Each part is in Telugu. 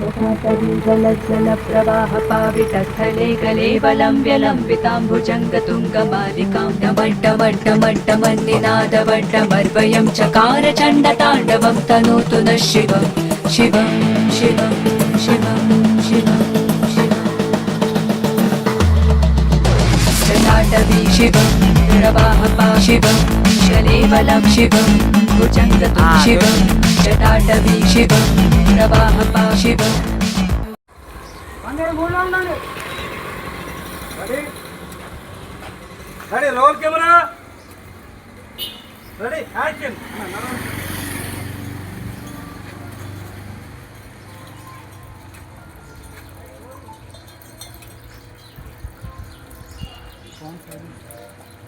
जलप्रवाहपावितस्थले कलेवलं व्यलम्बिताम्बुजङ्गतुङ्गमालिकां डमड्डमड्डमड्डमन्निनादवड्डमर्वयं चकार चण्डताण्डवं तनोतु नः शिवं शिवं शिवं शिवं शिवं शिवम् जटाटवी शिवं प्रवाहपा शिवं शलेवलं शिवं भुजङ्गतुं शिवं जटाटवी शिवं प्रवाहपा शिवम् అందరు ఊళ్ళో ఉండండి ready ready roll camera ready action ఏ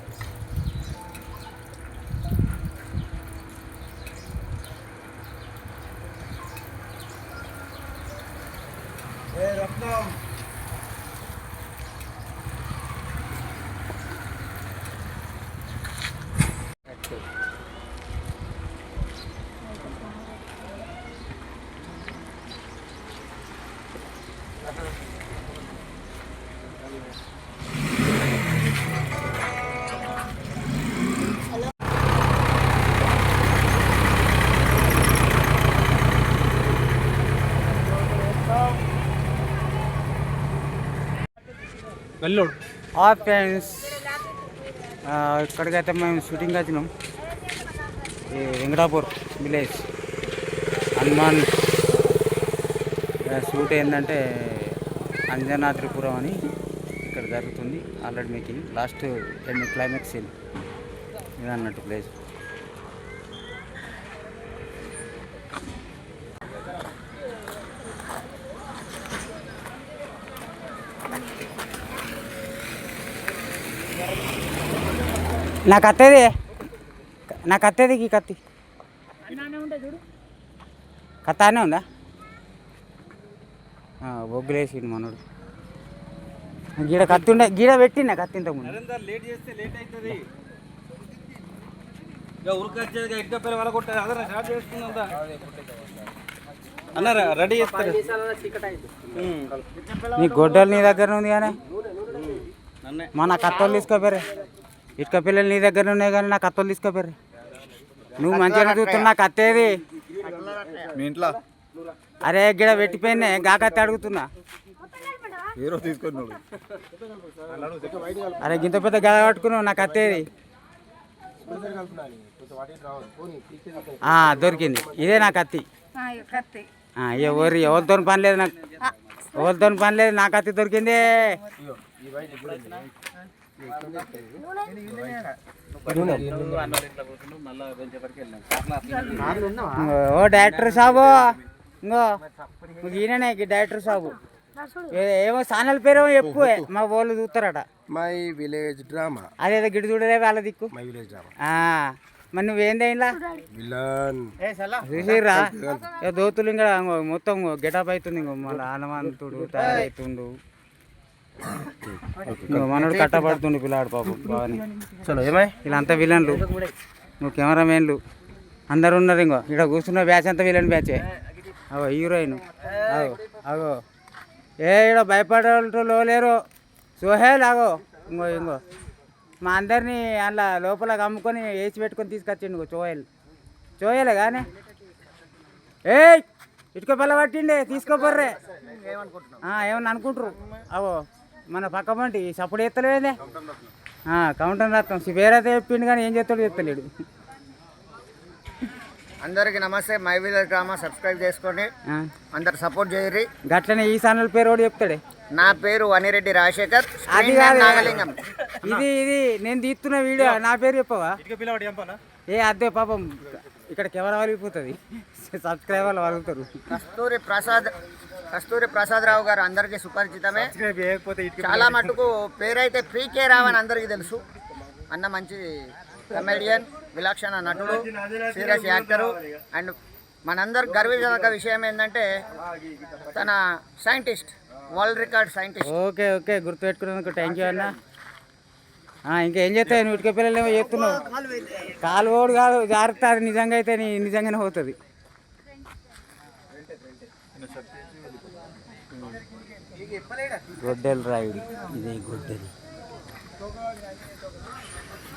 వెల్లోడు ఆ ఫ్రెండ్స్ ఇక్కడికైతే మేము షూటింగ్ వచ్చినాం. ఈ వెంకటాపూర్ విలేజ్. హనుమాన్. షూట్ ఏంటంటే అంజనా త్రిపురం అని ఇక్కడ జరుగుతుంది already making last end climax scene ఇది అన్నట్టు ప్లేస్. నాకు అత్తేది నాకు అత్తేది ఈ కత్తి కత్త అనే ఉందా? బొగ్గులేసిండు మనోడు. గీడ కత్తి ఉండే గీడ పెట్టిండ కత్తి ఇంతకుముందు నరేందర్ లేట్ చేస్తే లేట్ అవుతుంది ఇక ఉరకొచ్చేది ఎక్క పిల్ల వాళ్ళ కొట్టారు అదే స్టార్ట్ చేసుకుందా అన్నారా రెడీ చేస్తారు. నీ గొడ్డలు నీ దగ్గర ఉంది కానీ నన్నే. మా నా కత్తలు తీసుకోపోయారు ఇటుక పిల్లలు నీ దగ్గర ఉన్నాయి కానీ నా కత్తలు తీసుకోపోయారు నువ్వు మంచిగా చూస్తున్నా నాకు అత్తేది మీ ఇంట్లో? అరే గిడ పెట్టిపోయినా గా కత్తి అడుగుతున్నా. హీరో తీసుకున్నాడు అరే గింత పెద్ద గద పట్టుకున్నావు నాకు అత్తేది. ఆ, దొరికింది. ఇదే నా కత్తి ఆ, ఎవరు ఎవరితో పని లేదు నాకు. ఎవరితో పని లేదు నా కత్తి దొరికింది. ఓ డైరెక్టర్ సాబు. ఇంకో నువ్వు ఈయననే డైరెక్టర్ సాబు ఏమో ఛానల్ పేరేమో ఎక్కువ మా వాళ్ళు చూస్తారట. మై విలేజ్ డ్రామా అదేదో గిడి చూడలే వాళ్ళ దిక్కు. మై విలేజ్ డ్రామా ఆ, మరి నువ్వేంది ఇలా విలన్ చూసిర్రా? ఏ దోతులు ఇంకా మొత్తం గెటప్ అవుతుంది ఇంకో మళ్ళీ హనుమంతుడు తయారవుతుండు మనోడు కట్టబడుతుండు పిల్లాడు పాపం బాగానే. చలో ఏమై? వీళ్ళంతా విలన్లు నువ్వు కెమెరామెన్లు. అందరు ఉన్నారు ఇంకో ఇక్కడ కూర్చున్న బ్యాచ్ అంతా విలన్ బ్యాచే అగో హీరోయిన్. అగో అగో. ఏ ఇక్కడ భయపడేటోళ్ళు లేరు. సోహేల్ అగో. ఇంకో ఇంకో మా అందరినీ అలా లోపల కమ్ముకొని వేసి పెట్టుకొని తీసుకొచ్చిండు ఇంకో చోయల్ చోయలే కానీ. ఏయ్ ఇటుక పల్ల పట్టిండే తీసుకోపోర్రే. ఏమన్నా అనుకుంటారు అవో మన పక్క పంటి సప్పుడు ఎత్తలేదే కౌంటర్ రాస్తాం వేరైతే చెప్పిండు కానీ ఏం చేస్తాడు చెప్తలేడు. అందరికి నమస్తే మై విలేజ్ డ్రామా సబ్స్క్రైబ్ చేసుకోండి. అందరు సపోర్ట్ చేయరి గట్లనే ఈ ఛానల్ పేరు కూడా చెప్తాడే? నా పేరు వనిరెడ్డి రాజశేఖర్ అది కాదు. నాగలింగం. ఇది ఇది నేను తీస్తున్న వీడియో నా పేరు చెప్పవా? ఏ అదే పాపం ఇక్కడ కెమెరా వలిగిపోతుంది. సబ్స్క్రైబర్లు వలుగుతారు కస్తూరి ప్రసాద్ కస్తూరి ప్రసాద్ రావు గారు అందరికీ సుపరిచితమే. చాలా మటుకు పేరైతే పీకే రావు అని అందరికీ తెలుసు. అన్న మంచి కమెడియన్. విలక్షణ నటుడు సీరియస్ యాక్టరు. అండ్ మనందరికి గర్వించదగ్గ విషయం ఏంటంటే తన scientist world record scientist. Okay okay గుర్తుపెట్టుకున్నందుకు thank you అన్న. ఆ, ఇంకా ఏం చేస్తావు? నువ్వు ఇటుక పిల్లలు ఏమో చేస్తున్నావు. కాలు ఓడు కాదు జాగ్రత్త అది నిజంగా అయితే నీ నిజంగానే పోతుంది. గొడ్డలు రాయుడు ఇదే గొడ్డలి.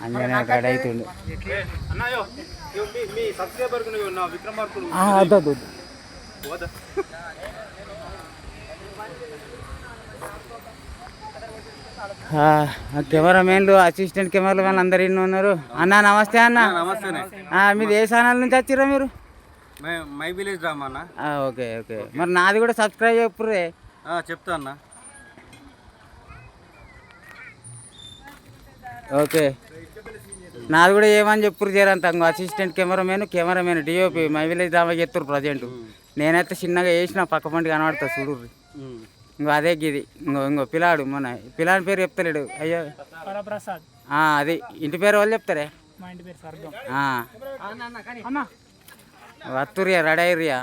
అంజనే ఆ, వద్దు కెమెరామెన్లు అసిస్టెంట్ కెమెరా మ్యాన్లు అందరు ఇన్ని ఉన్నారు? అన్న నమస్తే అన్న. నమస్తేనే ఆ, మీది ఏ ఛానల్ నుంచి వచ్చిర్రా మీరు? మై విలేజ్ డ్రామా అన్న. Okay okay. మరి నాది కూడా సబ్స్క్రైబ్ చెప్పుర్రే. ఆ, చెప్తా అన్న. ఓకే. నాది కూడా ఏమని చెప్పురు చేరంత ఇంకో assistant cameraman cameraman DOP my village చెప్తారు ప్రజెంట్. నేనైతే చిన్నగా వేసిన పక్క పంటి కనబడతా చూడు ఇంకో అదే గిది ఇంకో ఇంకో పిల్లాడు మన పిల్లాడి పేరు చెప్తలేడు. అయ్యో. అది. ఇంటి పేరు వాళ్ళు చెప్తారే మా ఇంటి పేరు స్వర్గం. ఆ. వత్తురియా రెడీ అయ్యరియా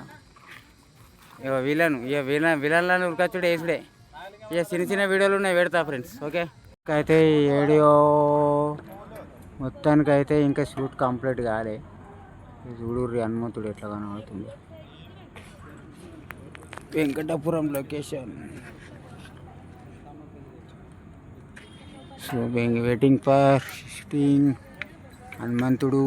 ఇక విలన్ ఇక విలన్ విలన్లను ఉరకచ్చుడు వేసుడే. ఇక చిన్న చిన్న వీడియోలు ఉన్నాయి పెడతా ఫ్రెండ్స్ ఓకే? అయితే ఈ వీడియో మొత్తానికి అయితే ఇంకా షూట్ కంప్లీట్ కాలే. చూడుర్రి హనుమంతుడు ఎట్లా కనబడుతుంది Venkatapuram location. So waiting for shooting హనుమంతుడు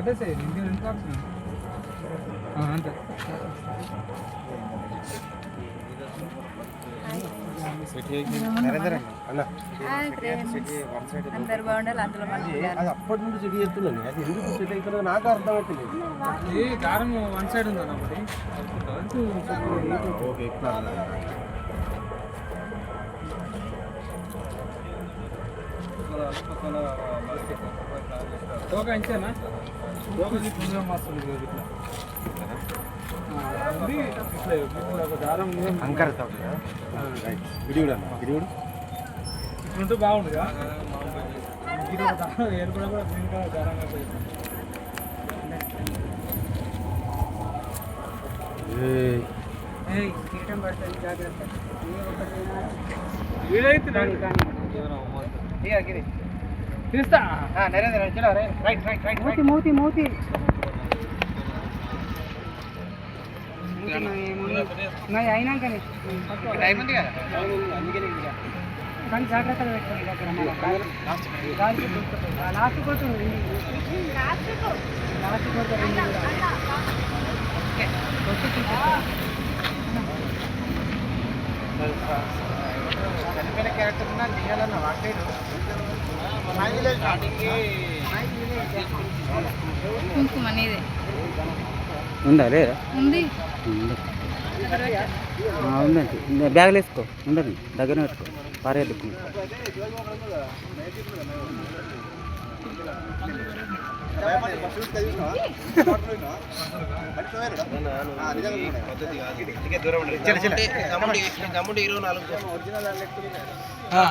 అంతే ఫ్రెండ్స్ అందరు బాగుండాలి అందులో మంచి అది అప్పటి నుండి చెడు చేస్తున్నాను అది ఎందుకు చెడు అవుతుందో నాకు అర్థమవుతలేదు ఈ దారం వన్ సైడ్ ఉంది ఒకటి ఓకే ఇట్లా ఒక ఇంచేనా అంకర్ ఇట్లుంటే బాగుండుగా? ఇది ఒక దారం ఏర్పడ కూడా గ్రీన్ కలర్ దారం కట్టేసి. వీలైతే తీస్తా మూతి మూతి మూతి అయినాకనే కానీ జాగ్రత్తగా పెట్టుకోండి దగ్గర లాస్ట్ కొట్టు లాస్ట్. చనిపోయిన క్యారెక్టర్ ఉన్నా మై విలేజ్ కుంకుమ నీదే ఉందా లేదా? ఉంది. ఉందండి బ్యాగ్లో వేసుకో ఉండదు దగ్గర పెట్టుకో. పారేద్దుకు అయిపోయిందా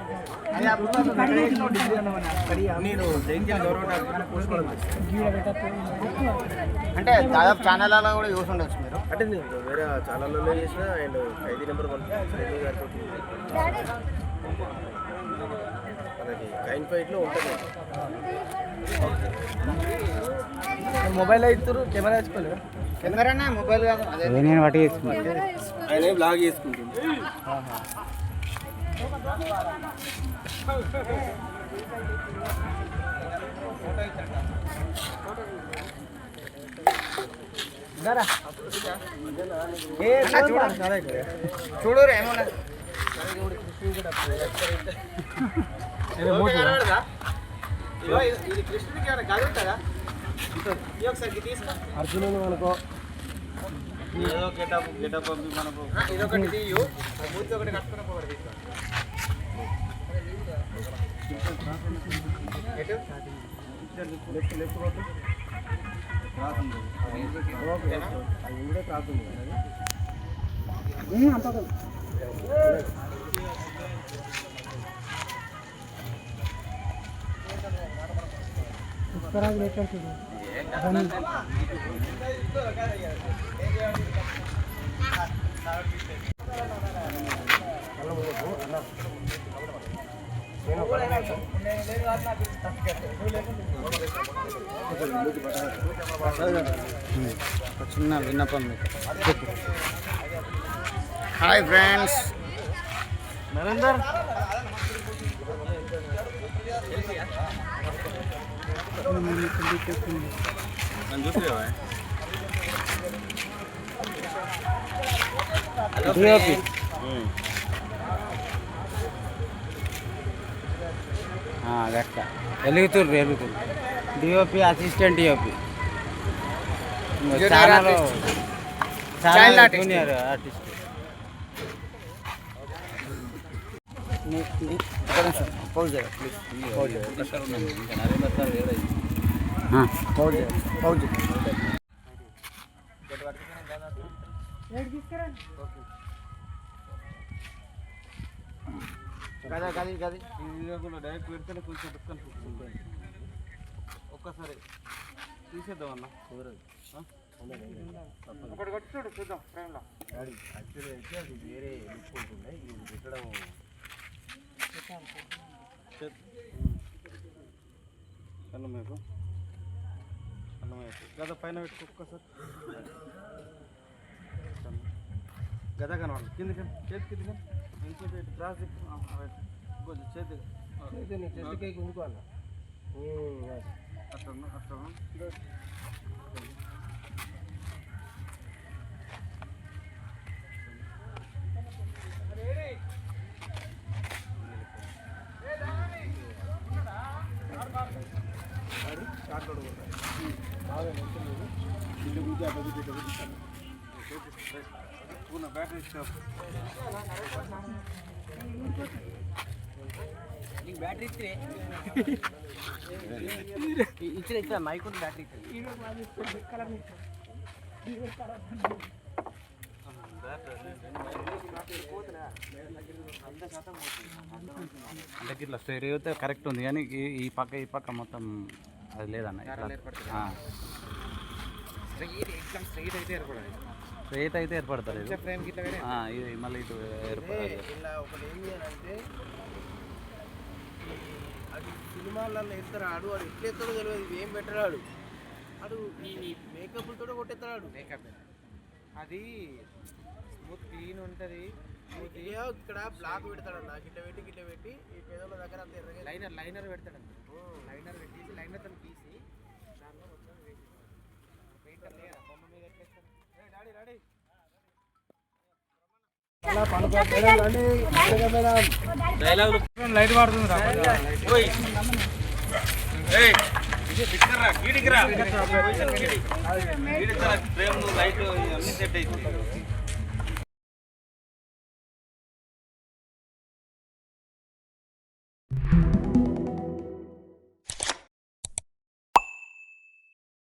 నేను అంటే దాదాపు ఛానళ్ళలో కూడా చూసి ఉండొచ్చు మీరు. అంటే నేను వేరే ఛానల్లో చేసిన అండ్ ఖైదీ నెంబర్ వన్ గారితో మనకి కైన్ ఫైట్లో ఉంటుంది. మొబైల్ అవుతారు కెమెరా వేసుకోలేదు? కెమెరానే మొబైల్ కాదు నేను వాటి వేసుకున్నా ఆయన బ్లాగ్ చేసుకుంటుంది చూడు. ఏమన్నా. ఇది కృష్ణుడికి ఏమైనా గది ఉంటుందా? ఇది ఒకసారి తీసుకో. అర్జునుడు అనుకో ఏదో గెటప్ గెటప్ మనకు ఇదొకటి తీయు మూతి ఒకటి కట్టుకున్న ఒకటి తీసుకో ఎటు? పుష్పరాజు లెక్క చూడు ఒక చిన్న విన్నపం. మీకు హాయ్ ఫ్రెండ్స్ డిఓపి గట్ట వెలుగుతుర్రు వెలుగుతుర్రు DOP assistant DOP Junior channel artist. Child artist. Junior artist pause please pause గది గది. గది డైరెక్ట్ పెడితేనే కొంచెం డిస్కౌంట్ ఒక్కసారి తీసేద్దాం అన్న. ఒకటి కొట్టి చూడు చూద్దాం ఫ్రేమ్లో. యాక్చువల్లీ అయితే అది వేరే లుక్ ఉంటుండే. ఇది పెట్టడం అన్నం మీకు అన్నం వేసి గద పైన పెట్టుకో ఒక్కసారి. గద కనవాలి కింద చేతి కింద ఇంకోటి ఇటు క్రాస్ తిప్పు. ఆ, రైట్. ఇంకొంచెం చేతి చెట్టు కేక్ ఉండుకో అన్న అట్లా ఉన్నా, అట్లా ఉన్నా. బ్యాటరీ స్టాప్ బ్యాటరీ ఇచ్చే ఇచ్చిన ఇచ్చిన మైక్ ఉంది బ్యాటరీ అంటే ఇట్లా స్ట్రైట్ అయితే కరెక్ట్ ఉంది కానీ ఈ ఈ పక్క ఈ పక్క మొత్తం అది లేదన్న. ఇట్లా స్ట్రైట్ అయితే ఏర్పడతారు ఆ, ఇది మళ్ళీ ఇటు ఏర్పడాలి. ఇలా ఒకటి ఏం చేయాలంటే ఈ అది సినిమాలలో ఎత్తారు ఆడు వాడు ఎట్లా ఎత్తాడో తెలియదు ఇది ఏం పెట్టరాడు ఆడు. ఈ మేకప్ తోటే కొట్టేస్తాడు మేకప్ అది స్మూత్ క్లీన్ ఉంటుంది. ఇక్కడ బ్లాక్ పెడతాడు నాకు ఇట్లా పెట్టి గిట్ల పెట్టి ఈ పేదల దగ్గర అంత లైనర్ లైనర్ పెడతాడు లైనర్ పెట్టేసి లైనర్తో తీసి దాంట్లో మొత్తం వేసి పెయింటర్ లేదా బొమ్మ మీద ఎక్కేస్తాడు ఏ డాడీ డాడీ లైట్ పడుతుంది రా? ఫ్రేమ్ లైట్ అన్ని సెట్ అయితే